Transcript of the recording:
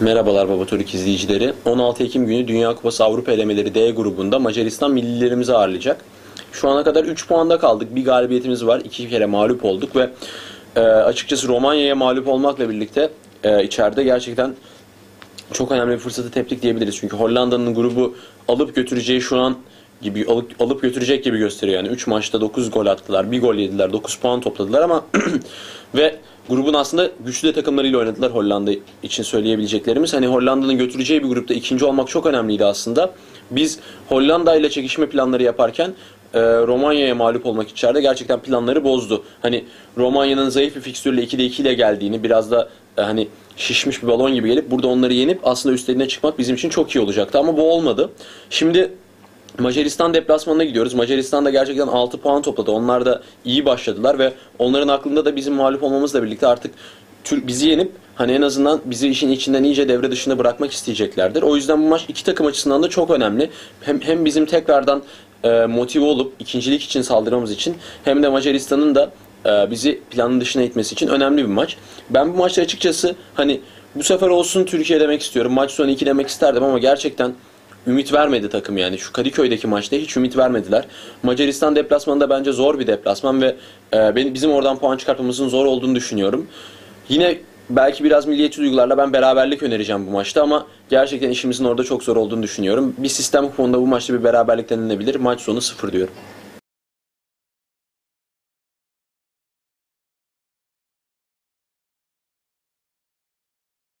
Merhabalar Baba Türk izleyicileri. 16 Ekim günü Dünya Kupası Avrupa elemeleri D grubunda Macaristan millilerimizi ağırlayacak. Şu ana kadar 3 puanda kaldık. Bir galibiyetimiz var. 2 kere mağlup olduk ve e, açıkçası Romanya'ya mağlup olmakla birlikte e, içeride gerçekten çok önemli bir fırsatı teptik diyebiliriz. Çünkü Hollanda'nın grubu alıp götüreceği şu an gibi alıp, alıp götürecek gibi gösteriyor. Yani 3 maçta 9 gol attılar, 1 gol yediler, 9 puan topladılar ama ve grubun aslında güçlü de takımlarıyla oynadılar Hollanda için söyleyebileceklerimiz. Hani Hollanda'nın götüreceği bir grupta ikinci olmak çok önemliydi aslında. Biz Hollanda ile çekişme planları yaparken e, Romanya'ya mağlup olmak içeride gerçekten planları bozdu. Hani Romanya'nın zayıf bir fikstürle 2'de 2 ile geldiğini biraz da e, hani şişmiş bir balon gibi gelip burada onları yenip aslında üstlerine çıkmak bizim için çok iyi olacaktı ama bu olmadı. Şimdi Macaristan deplasmanına gidiyoruz. Macaristan da gerçekten 6 puan topladı. Onlar da iyi başladılar ve onların aklında da bizim mağlup olmamızla birlikte artık bizi yenip hani en azından bizi işin içinden iyice devre dışında bırakmak isteyeceklerdir. O yüzden bu maç iki takım açısından da çok önemli. Hem hem bizim tekrardan e, motive olup ikincilik için saldırmamız için hem de Macaristan'ın da e, bizi planın dışına itmesi için önemli bir maç. Ben bu maçta açıkçası hani bu sefer olsun Türkiye demek istiyorum. Maç sonu 2 demek isterdim ama gerçekten ümit vermedi takım yani. Şu Kadıköy'deki maçta hiç ümit vermediler. Macaristan deplasmanında bence zor bir deplasman ve e, benim bizim oradan puan çıkartmamızın zor olduğunu düşünüyorum. Yine belki biraz milliyetçi duygularla ben beraberlik önereceğim bu maçta ama gerçekten işimizin orada çok zor olduğunu düşünüyorum. Bir sistem kuponunda bu maçta bir beraberlik denilebilir. Maç sonu sıfır diyorum.